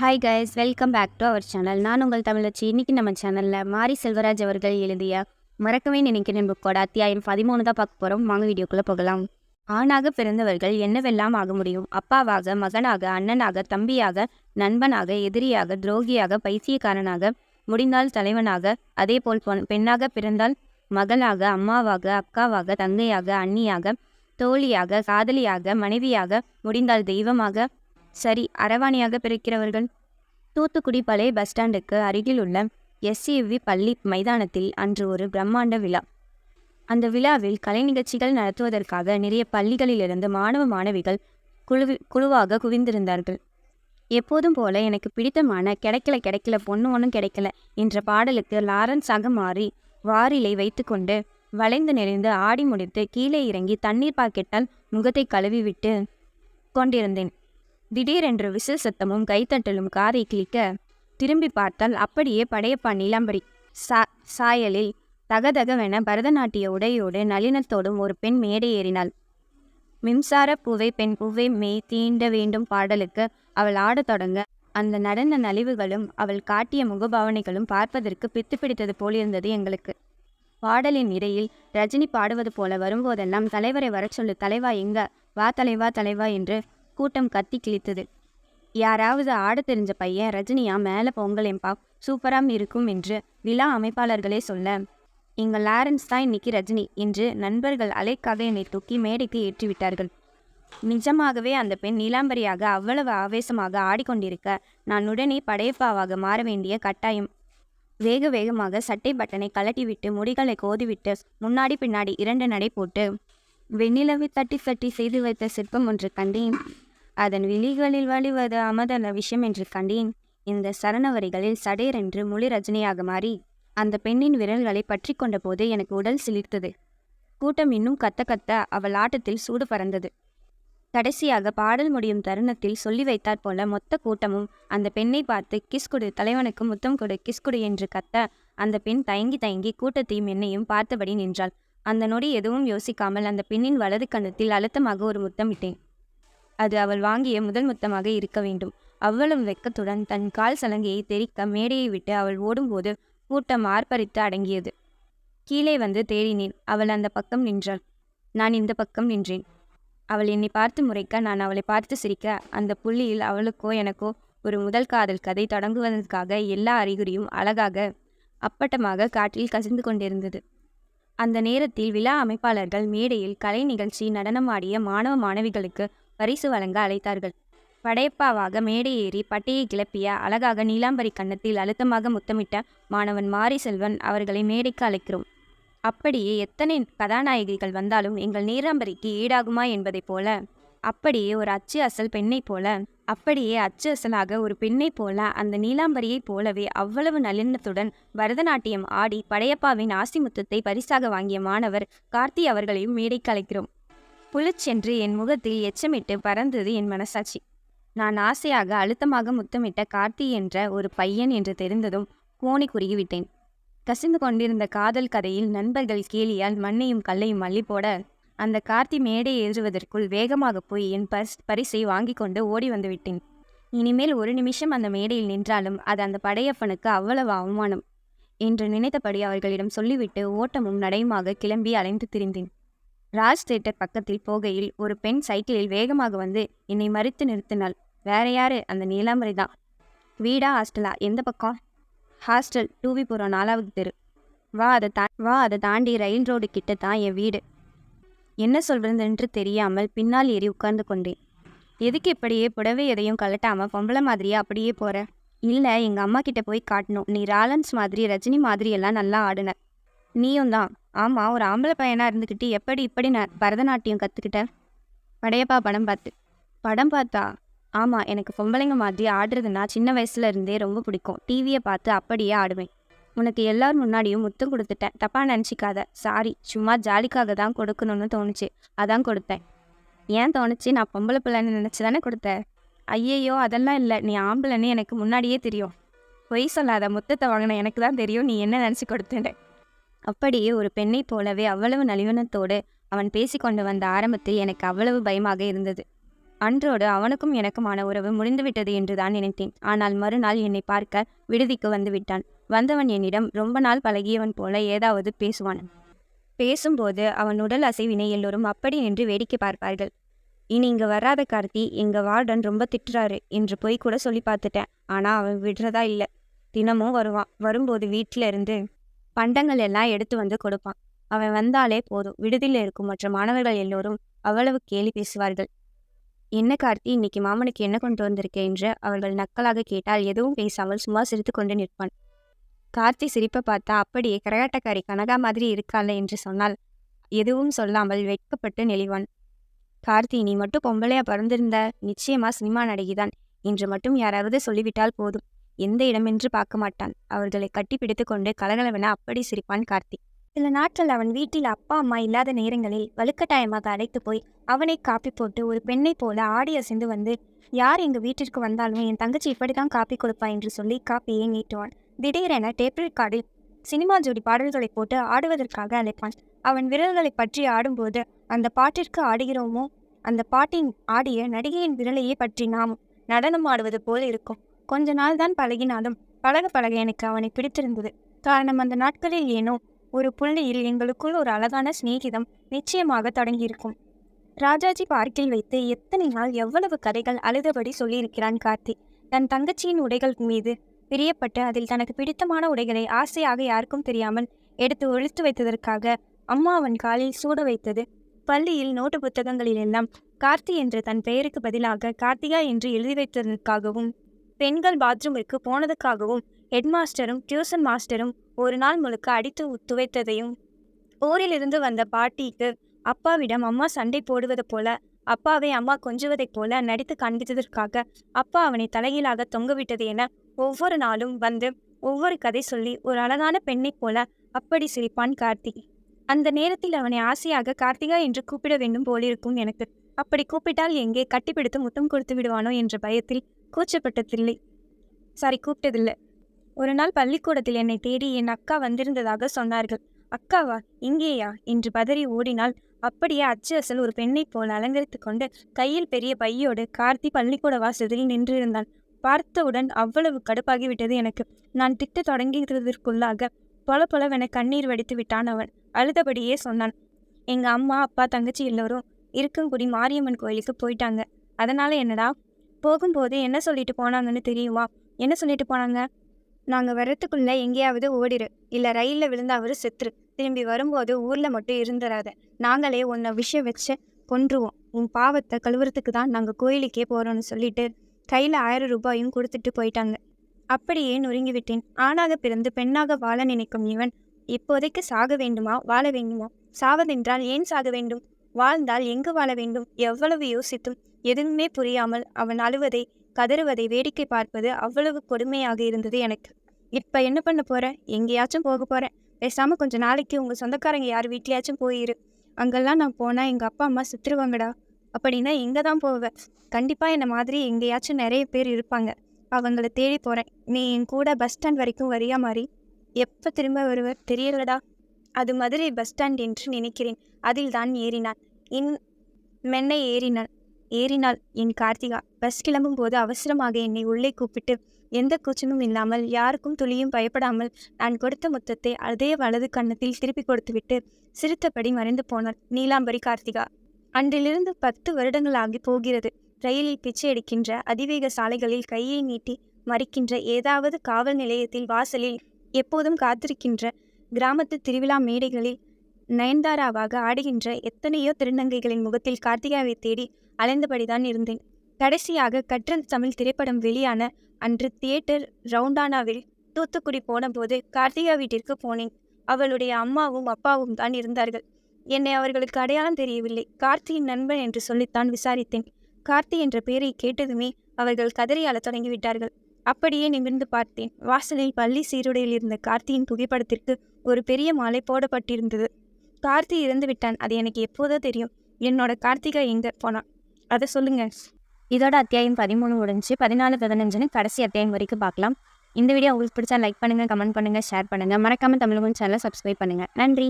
Hi guys welcome back to our channel நான் உங்கள் தமிழச்சி. இன்னைக்கு நம்ம சேனலில் மாரி செல்வராஜ் அவர்கள் எழுதிய மறக்கவே நினைக்கிறேன் புக்கோட அத்தியாயம் பதிமூணு தான் பார்க்க போகிறோம் வாங்க வீடியோக்குள்ளே போகலாம். ஆணாக பிறந்தவர்கள் என்னவெல்லாம் ஆக முடியும்? அப்பாவாக மகனாக அண்ணனாக தம்பியாக நண்பனாக எதிரியாக துரோகியாக பைத்தியக்காரனாக முடிந்தால் தலைவனாக அதேபோல் பொன் பெண்ணாக பிறந்தால் மகளாக அம்மாவாக அக்காவாக தங்கையாக அண்ணியாக தோழியாக காதலியாக மனைவியாக முடிந்தால் தெய்வமாக சரி அரவாணியாக பிறக்கிறவர்கள் தூத்துக்குடி பழைய பஸ் ஸ்டாண்டுக்கு அருகில் உள்ள எஸ்சிவி பள்ளி மைதானத்தில் அன்று ஒரு பிரம்மாண்ட விழா. அந்த விழாவில் கலை நிகழ்ச்சிகள் நடத்துவதற்காக நிறைய பள்ளிகளிலிருந்து மாணவ மாணவிகள் குழுவி குழுவாக குவிந்திருந்தார்கள். எப்போதும் போல எனக்கு பிடித்தமான கிடைக்கல கிடைக்கல பொண்ணு ஒன்றும் கிடைக்கல என்ற பாடலுக்கு லாரன்ஸாக மாறி வாரிலை வைத்துக்கொண்டு வளைந்து நெளிந்து ஆடி முடித்து கீழே இறங்கி தண்ணீர் பாக்கெட்டால் முகத்தை கழுவி விட்டு கொண்டிருந்தேன். திடீரென்று விசில் சத்தமும் கைத்தட்டலும் காதை கிழிக்க திரும்பி பார்த்தால் அப்படியே படையப்பா நீலாம்பரி. சா சாயலில் தகதகவென பரதநாட்டிய உடையோடு நளினத்தோடும் ஒரு பெண் மேடை ஏறினாள். மின்சார பூவை பெண் பூவை மெய் தீண்ட வேண்டும் பாடலுக்கு அவள் ஆடத் தொடங்க அந்த நடன நலிவுகளும் அவள் காட்டிய முகபாவனைகளும் பார்ப்பதற்கு பித்து பிடித்தது போலிருந்தது எங்களுக்கு. பாடலின் இடையில் ரஜினி பாடுவது போல வரும்போதெல்லாம் தலைவரை வரச் சொல்லு தலைவா எங்க? வா தலைவா தலைவா என்று கூட்டம் கத்தி கிழித்தது. யாராவது ஆட தெரிஞ்ச பையன் ரஜினியா மேலே பொங்கலேம்பா சூப்பராம் இருக்கும் என்று விழா அமைப்பாளர்களே சொல்ல எங்கள் லாரன்ஸ் தான் இன்னைக்கு ரஜினி என்று நண்பர்கள் அலைக்காக என்னை தூக்கி மேடைக்கு ஏற்றிவிட்டார்கள். நிஜமாகவே அந்த பெண் நீலாம்பரியாக அவ்வளவு ஆவேசமாக ஆடிக்கொண்டிருக்க நான் உடனே படையப்பாவாக மாற வேண்டிய கட்டாயம். வேக வேகமாக சட்டை பட்டனை கலட்டிவிட்டு முடிகளை கோதிவிட்டு முன்னாடி பின்னாடி இரண்டு நடை போட்டு வெண்ணிலவை தட்டி தட்டி செய்து வைத்த சிற்பம் ஒன்று கண்டேன். அதன் விழிகளில் வழிவது அமதன விஷயம் என்று கண்டேன். இந்த சரணவரிகளில் சடேரென்று முழு ரஜினியாக மாறி அந்த பெண்ணின் விரல்களை பற்றி கொண்ட போது எனக்கு உடல் சிலிர்த்தது. கூட்டம் இன்னும் கத்த கத்த அவள் ஆட்டத்தில் சூடு பறந்தது. கடைசியாக பாடல் முடியும் தருணத்தில் சொல்லி வைத்தாற் போல மொத்த கூட்டமும் அந்த பெண்ணை பார்த்து கிஸ் கொடு தலைவனுக்கு முத்தம் கொடு கிஸ் கொடு என்று கத்த அந்த பெண் தயங்கி தயங்கி கூட்டத்தையும் என்னையும் பார்த்தபடி நின்றாள். அந்த நொடி எதுவும் யோசிக்காமல் அந்த பெண்ணின் வலது கண்ணத்தில் அழுத்தமாக ஒரு முத்தமிட்டேன். அது அவள் வாங்கிய முதல் முத்தமாக இருக்க வேண்டும். அவ்வளவு வெக்கத்துடன் தன் கால் சலங்கையை தெரிக்க மேடையை விட்டு அவள் ஓடும்போது கூட்டம் ஆர்ப்பரித்து அடங்கியது. கீழே வந்து தேடினேன். அவள் அந்த பக்கம் நின்றாள். நான் இந்த பக்கம் நின்றேன். அவள் என்னை பார்த்து முறைக்க நான் அவளை பார்த்து சிரிக்க அந்த புள்ளியில் அவளுக்கோ எனக்கோ ஒரு முதல் காதல் கதை தொடங்குவதற்காக எல்லா அறிகுறியும் அழகாக அப்பட்டமாக காற்றில் கசிந்து கொண்டிருந்தது. அந்த நேரத்தில் விழா அமைப்பாளர்கள் மேடையில் கலை நிகழ்ச்சி நடனமாடிய மாணவ மாணவிகளுக்கு பரிசு வழங்க அழைத்தார்கள். படையப்பாவாக மேடை ஏறி பட்டையை கிளப்பிய அழகாக நீலாம்பரி கன்னத்தில் அழுத்தமாக முத்தமிட்ட மாணவன் மாரி செல்வன் அவர்களை மேடைக்கு அழைக்கிறோம். அப்படியே எத்தனை கதாநாயகிகள் வந்தாலும் எங்கள் நீலாம்பரிக்கு ஈடாகுமா என்பதைப் போல அப்படியே ஒரு அச்சு அசல் பெண்ணைப் போல அப்படியே அச்சு அசலாக ஒரு பெண்ணைப் போல அந்த நீலாம்பரியைப் போலவே அவ்வளவு நளினத்துடன் பரதநாட்டியம் ஆடி படையப்பாவின் ஆசிமுத்தத்தை பரிசாக வாங்கிய மாணவர் கார்த்தி அவர்களையும் மேடைக்கு அழைக்கிறோம். புளிச்சென்று என் முகத்தில் எச்சமிட்டு பறந்தது என் மனசாட்சி. நான் ஆசையாக அழுத்தமாக முத்தமிட்ட கார்த்தி என்ற ஒரு பையன் என்று தெரிந்ததும் கோணி குறுகிவிட்டேன். கசிந்து கொண்டிருந்த காதல் கதையில் நண்பர்கள் கேலியால் மண்ணையும் கல்லையும் அள்ளி போட அந்த கார்த்தி மேடை ஏறுவதற்குள் வேகமாக போய் என் பர்ஸ் பரிசை வாங்கி கொண்டு ஓடி வந்துவிட்டேன். இனிமேல் ஒரு நிமிஷம் அந்த மேடையில் நின்றாலும் அது அந்த படையப்பனுக்கு அவ்வளவு அவமானம் என்று நினைத்தபடி அவர்களிடம் சொல்லிவிட்டு ஓட்டமும் நடையுமாக கிளம்பி அலைந்து திரிந்தேன். ராஜ் தேட்டர் பக்கத்தில் போகையில் ஒரு பெண் சைக்கிளில் வேகமாக வந்து என்னை மறித்து நிறுத்தினாள். வேற யாரு? அந்த நீலாம்பரி தான். வீடா ஹாஸ்டலா? எந்த பக்கம்? ஹாஸ்டல் டூவிபுரம் நாலாவது தெரு. வா அதை தா வா அதை தாண்டி ரயில் ரோடு கிட்ட தான் என் வீடு. என்ன சொல்கிறதென்று தெரியாமல் பின்னால் ஏறி உட்கார்ந்து கொண்டேன். எதுக்கு இப்படியே புடவை எதையும் கலட்டாமல் பொம்பளை மாதிரியே அப்படியே போகிற இல்லை எங்கள் அம்மா கிட்ட போய் காட்டணும். நீ ராலன்ஸ் மாதிரி ரஜினி மாதிரி எல்லாம் நல்லா ஆடுன. நீயும் தான். ஆமாம் ஒரு ஆம்பளை பையனாக இருந்துக்கிட்டு எப்படி இப்படி நான் பரதநாட்டியம் கற்றுக்கிட்டேன் படையப்பா படம் பார்த்து படம் பார்த்தா ஆமாம் எனக்கு பொம்பளைங்க மாதிரி ஆடுறதுன்னா சின்ன வயசுல இருந்தே ரொம்ப பிடிக்கும். டிவியை பார்த்து அப்படியே ஆடுவேன். உனக்கு எல்லார் முன்னாடியும் முத்தம் கொடுத்துட்டேன். தப்பாக நினச்சிக்காத. சாரி சும்மா ஜாலிக்காக தான் கொடுக்கணும்னு தோணுச்சு. அதான் கொடுத்தேன். ஏன் தோணுச்சு? நான் பொம்பளை பிள்ளைன்னு நினச்சி தானே கொடுத்தேன் ஐயையோ அதெல்லாம் இல்லை. நீ ஆம்பளைன்னு எனக்கு முன்னாடியே தெரியும். பொய் சொல்லாத. முத்தத்தை வாங்கின எனக்கு தான் தெரியும். நீ என்ன நினச்சி கொடுத்துட்டேன் அப்படியே ஒரு பெண்ணைப் போலவே அவ்வளவு நலிவனத்தோடு அவன் பேசிக்கொண்டு வந்த ஆரம்பத்தில் எனக்கு அவ்வளவு பயமாக இருந்தது. அன்றோடு அவனுக்கும் எனக்குமான உறவு முடிந்துவிட்டது என்றுதான் நினைத்தேன். ஆனால் மறுநாள் என்னை பார்க்க விடுதிக்கு வந்து விட்டான். வந்தவன் என்னிடம் ரொம்ப நாள் பழகியவன் போல ஏதாவது பேசுவான். பேசும்போது அவன் உடல் அசைவினை எல்லோரும் அப்படி நின்று வேடிக்கை பார்ப்பார்கள். இனி இங்கே வராத கார்த்தி எங்க வார்டன் ரொம்ப திட்டுறாரு என்று போய் கூட சொல்லி பார்த்துட்டேன். ஆனால் அவன் விடுறதா இல்லை. தினமும் வருவான். வரும்போது வீட்டில இருந்து பண்டங்கள் எல்லாம் எடுத்து வந்து கொடுப்பான். அவன் வந்தாலே போதும். விடுதியில் இருக்கும் மற்ற மாணவர்கள் எல்லோரும் அவ்வளவு கேலி பேசுவார்கள். என்ன கார்த்தி இன்னைக்கு மாமனுக்கு என்ன கொண்டு வந்திருக்க என்று அவர்கள் நக்கலாக கேட்டால் எதுவும் பேசாமல் சும்மா சிரித்து கொண்டு நிற்பான். கார்த்தி சிரிப்பை பார்த்தா அப்படியே கரகாட்டக்காரி கனகா மாதிரி இருக்கால என்று சொன்னால் எதுவும் சொல்லாமல் வெட்கப்பட்டு நெளிவான். கார்த்தி நீ மட்டும் பொம்பளையா பிறந்திருந்த நிச்சயமா சினிமா நடிகைதான். என்று மட்டும் யாராவது சொல்லிவிட்டால் போதும். எந்த இடமென்று பார்க்க மாட்டான் அவர்களை கட்டிப்பிடித்து கொண்டு கலகலவென அப்படி சிரிப்பான் கார்த்தி. சில நாட்கள் அவன் வீட்டில் அப்பா அம்மா இல்லாத நேரங்களில் வலுக்கட்டாயமாக அழைத்து போய் அவனை காப்பி போட்டு ஒரு பெண்ணை போல ஆடி அசைந்து வந்து யார் எங்கள் வீட்டிற்கு வந்தாலும் என் தங்கச்சி இப்படித்தான் காப்பி கொடுப்பா என்று சொல்லி காப்பியை நீட்டுவான். திடீரென டேப் ரெக்கார்டில் சினிமா ஜோடி பாடல்களை போட்டு ஆடுவதற்காக அழைப்பான். அவன் விரல்களை பற்றி ஆடும்போது அந்த பாட்டிற்கு ஆடுகிறோமோ? அந்த பாட்டின் ஆடிய நடிகையின் விரலையே பற்றி நாம் நடனம் ஆடுவது போல இருக்கும். கொஞ்ச நாள் தான் பழகினாலும் பழக பழக எனக்கு அவனை பிடித்திருந்தது. காரணம் அந்த நாட்களில் ஏனோ ஒரு புள்ளியில் எங்களுக்குள் ஒரு அழகான சிநேகிதம் நிச்சயமாக தொடங்கியிருக்கும். ராஜாஜி பார்க்கில் வைத்து எத்தனை நாள் எவ்வளவு கதைகள் அழுதபடி சொல்லியிருக்கிறான் கார்த்தி. தன் தங்கச்சியின் உடைகள் மீது பிரியப்பட்டு அதில் தனக்கு பிடித்தமான உடைகளை ஆசையாக யாருக்கும் தெரியாமல் எடுத்து ஒழித்து வைத்ததற்காக அம்மா அவன் காலில் சூட வைத்தது. பள்ளியில் நோட்டு புத்தகங்களில் எல்லாம் கார்த்தி என்ற தன் பெயருக்கு பதிலாக கார்த்திகா என்று எழுதி வைத்ததற்காகவும் பெண்கள் பாத்ரூமிற்கு போனதுக்காகவும் ஹெட்மாஸ்டரும் டியூசன் மாஸ்டரும் ஒரு நாள் முழுக்க அடித்து துவைத்ததையும் ஊரிலிருந்து வந்த பாட்டிக்கு அப்பாவிடம் அம்மா சண்டை போடுவது போல அப்பாவை அம்மா கொஞ்சுவதைப் போல நடித்து காண்பித்ததற்காக அப்பா அவனை தலைகீழாக தொங்கவிட்டது என ஒவ்வொரு நாளும் வந்து ஒவ்வொரு கதை சொல்லி ஒரு அழகான பெண்ணைப் போல அப்படி சிரிப்பான் கார்த்தி. அந்த நேரத்தில் அவனை ஆசையாக கார்த்திகா என்று கூப்பிட வேண்டும் போலிருக்கும் எனக்கு. அப்படி கூப்பிட்டால் எங்கே கட்டிப்பிடித்து முத்தம் கொடுத்து விடுவானோ என்ற பயத்தில் கூச்சப்பட்டதில்லை. சாரி கூப்பிட்டதில்லை. ஒரு நாள் பள்ளிக்கூடத்தில் என்னை தேடி என் அக்கா வந்திருந்ததாக சொன்னார்கள். அக்காவா இங்கேயா? என்று பதறி ஓடினால் அப்படியே அச்சு அசல் ஒரு பெண்ணைப் போல் அலங்கரித்து கொண்டு கையில் பெரிய பையோடு கார்த்தி பள்ளிக்கூட வாசலில் நின்றிருந்தான். பார்த்தவுடன் அவ்வளவு கடுப்பாகிவிட்டது எனக்கு. நான் திட்ட தொடங்கியதற்குள்ளாக பொல பொலவென கண்ணீர் வடித்து விட்டான் அவன். அழுதபடியே சொன்னான். எங்கள் அம்மா அப்பா தங்கச்சி எல்லோரும் இருக்கங்குடி மாரியம்மன் கோயிலுக்கு போயிட்டாங்க. அதனால் என்னடா போகும்போது என்ன சொல்லிட்டு போனாங்கன்னு தெரியுமா? என்ன சொல்லிட்டு போனாங்க? நாங்கள் வரத்துக்குள்ளே எங்கேயாவது ஓடிரு. இல்லை ரயிலில் விழுந்தாவது செத்துரு. திரும்பி வரும்போது ஊரில் மட்டும் இருந்துடாத நாங்களே உன்னை விஷயம் வச்சு கொன்றுவோம். உன் பாவத்தை கழுவுறதுக்கு தான் நாங்கள் கோயிலுக்கே போகிறோம்னு சொல்லிட்டு கையில் ஆயிரம் ரூபாயும் கொடுத்துட்டு போயிட்டாங்க. அப்படியே நொறுங்கி விட்டேன். ஆணாக பிறந்து பெண்ணாக வாழ நினைக்கும் இவன் இப்போதைக்கு சாக வேண்டுமா? வாழ வேண்டுமா? சாவதென்றால் ஏன் சாக வேண்டும்? வாழ்ந்தால் எங்கு வாழ வேண்டும்? எவ்வளவு யோசித்தும் எதுவுமே புரியாமல் அவன் அழுவதை கதறுவதை வேடிக்கை பார்ப்பது அவ்வளவு கொடுமையாக இருந்தது எனக்கு. இப்போ என்ன பண்ண போகிறேன் எங்கேயாச்சும் போக போகிறேன் பேசாமல் கொஞ்சம் நாளைக்கு உங்கள் சொந்தக்காரங்க யார் வீட்லையாச்சும் போயிரு. அங்கெல்லாம் நான் போனால் எங்கள் அப்பா அம்மா சுற்றுவாங்கடா அப்படின்னா எங்கே தான் போவேன் கண்டிப்பாக என்னை மாதிரி எங்கேயாச்சும் நிறைய பேர் இருப்பாங்க. அவங்கள தேடி போகிறேன் நீ என் கூட பஸ் ஸ்டாண்ட் வரைக்கும் வரியா மாதிரி எப்போ திரும்ப வருவர் தெரியலடா. அது மதுரை பஸ் ஸ்டாண்ட் என்று நினைக்கிறேன். அதில் தான் ஏறினான். இன் மென்னை ஏறினான் ஏறினாள் என் கார்த்திகா. பஸ் கிளம்பும் போது அவசரமாக என்னை உள்ளே கூப்பிட்டு எந்த கூச்சமும் இல்லாமல் யாருக்கும் துளியும் பயப்படாமல் நான் கொடுத்த மொத்தத்தை அதே வலது கன்னத்தில் திருப்பி கொடுத்துவிட்டு சிரித்தபடி மறைந்து போனாள் நீலாம்பரி கார்த்திகா அன்றிலிருந்து பத்து வருடங்களாகி போகிறது. ரயிலில் பிச்சை எடுக்கின்ற அதிவேக சாலைகளில் கையை நீட்டி மறிக்கின்ற ஏதாவது காவல் நிலையத்தில் வாசலில் எப்போதும் காத்திருக்கின்ற கிராமத்து திருவிழா மேடைகளில் நயன்தாராவாக ஆடுகின்ற எத்தனையோ திருநங்கைகளின் முகத்தில் கார்த்திகாவை தேடி அலைந்தபடிதான் இருந்தேன். கடைசியாக கற்றல் தமிழ் திரைப்படம் வெளியான அன்று தியேட்டர் ரவுண்டானாவில் தூத்துக்குடி போனபோது கார்த்திகா வீட்டிற்கு போனேன். அவளுடைய அம்மாவும் அப்பாவும் தான் இருந்தார்கள். என்னை அவர்களுக்கு அடையாளம் தெரியவில்லை. கார்த்தியின் நண்பன் என்று சொல்லித்தான் விசாரித்தேன். கார்த்தி என்ற பெயரை கேட்டதுமே அவர்கள் கதறி அழத் தொடங்கிவிட்டார்கள். அப்படியே நிமிர்ந்து பார்த்தேன். வாசலில் பள்ளி சீருடையில் இருந்த கார்த்தியின் புகைப்படத்திற்கு ஒரு பெரிய மாலை போடப்பட்டிருந்தது. கார்த்தி இறந்து விட்டான். அது எனக்கு எப்போதோ தெரியும். என்னோட கார்த்திகா எங்க போனான் அதை சொல்லுங்க. இதோட அத்தியாயம் பதிமூணு முடிஞ்சு பதினாலு பதினஞ்சுன்னு கடைசி அத்தியாயம் வரைக்கும் பார்க்கலாம். இந்த வீடியோ உங்களுக்கு பிடிச்சா லைக் பண்ணுங்கள் கமெண்ட் பண்ணுங்கள் ஷேர் பண்ணுங்கள் மறக்காமல் தமிழகம் சேனலை சப்ஸ்கிரைப் பண்ணுங்கள் நன்றி.